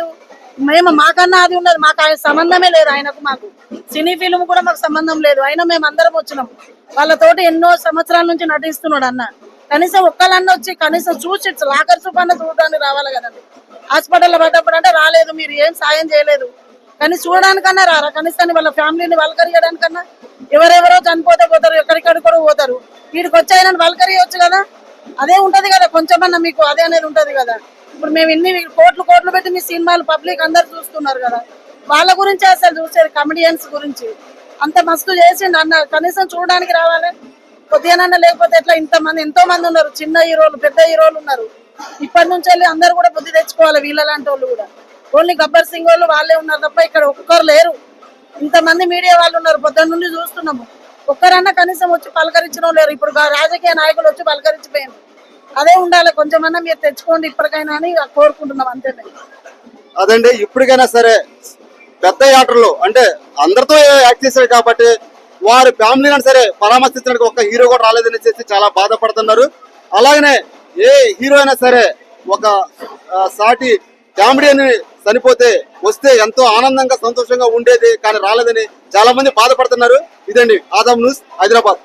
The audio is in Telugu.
లేదు. మేము మాకన్నా అది ఉన్నది. మాకు ఆయన సంబంధమే లేదు ఆయనకు మాకు. సినీ ఫిల్మ్ కూడా మాకు సంబంధం లేదు. అయినా మేము అందరం వచ్చినాం. వాళ్ళతోటి ఎన్నో సంవత్సరాల నుంచి నటిస్తున్నాడు అన్న. కనీసం ఒక్కలన్న వచ్చి కనీసం చూసి లాకర్ చూపన్న చూడడానికి రావాలి కదండి. హాస్పిటల్లో పడ్డప్పుడు అంటే రాలేదు మీరు ఏం సాయం చేయలేదు. కానీ చూడడానికన్నా రారా? కనీసం వాళ్ళ ఫ్యామిలీని వలకరియడానికన్నా ఎవరెవరో చనిపోతే పోతారు ఎక్కడికక్కడ కూడా పోతారు. వీడికి వచ్చి ఆయన వల్కరియవచ్చు కదా? అదే ఉంటది కదా. కొంచెమన్నా మీకు అదే అనేది ఉంటది కదా. ఇప్పుడు మేము ఇన్ని కోట్లు కోట్లు పెట్టి మీ సినిమాలు పబ్లిక్ అందరు చూస్తున్నారు కదా. వాళ్ళ గురించి అసలు చూసేది కమెడియన్స్ గురించి. అంత మస్తు చేసిండు అన్న కనీసం చూడడానికి రావాలి? కొద్దిగానన్నా లేకపోతే ఎట్లా ఇంతమంది ఎంతో మంది ఉన్నారు. చిన్న హీరోలు పెద్ద హీరోలు ఉన్నారు. ఇప్పటి నుంచి వెళ్ళి అందరు కూడా బుద్ధి తెచ్చుకోవాలి వీళ్ళ లాంటి వాళ్ళు కూడా. ఓన్లీ గబ్బర్ సింగ్ వాళ్ళు వాళ్ళే ఉన్నారు తప్ప ఇక్కడ ఒక్కరు లేరు. ఇంతమంది మీడియా వాళ్ళు ఉన్నారు. పొద్దున్న నుండి చూస్తున్నాము. ఒక్కరన్నా కనీసం వచ్చి పలకరించడం లేరు. ఇప్పుడు రాజకీయ నాయకులు వచ్చి పలకరించిపోయారు అదే ఉండాలి. కొంచెమన్నా మీరు తెచ్చుకోండి ఇప్పటికైనా అని కోరుకుంటున్నాం అంతే అదండి. ఇప్పటికైనా సరే పెద్ద యాక్టర్లు అంటే అందరితో యాక్ట్ చేశారు కాబట్టి వారి ఫ్యామిలీని సరే పరామర్శించడానికి ఒక హీరో కూడా రాలేదని చెప్పి చాలా బాధపడుతున్నారు. అలాగనే ఏ హీరో అయినా సరే ఒక సాటి సాటి కామెడీని చనిపోతే వస్తే ఎంతో ఆనందంగా సంతోషంగా ఉండేది కానీ రాలేదని చాలా మంది బాధపడుతున్నారు. ఇదండి ఆదాం న్యూస్ హైదరాబాద్.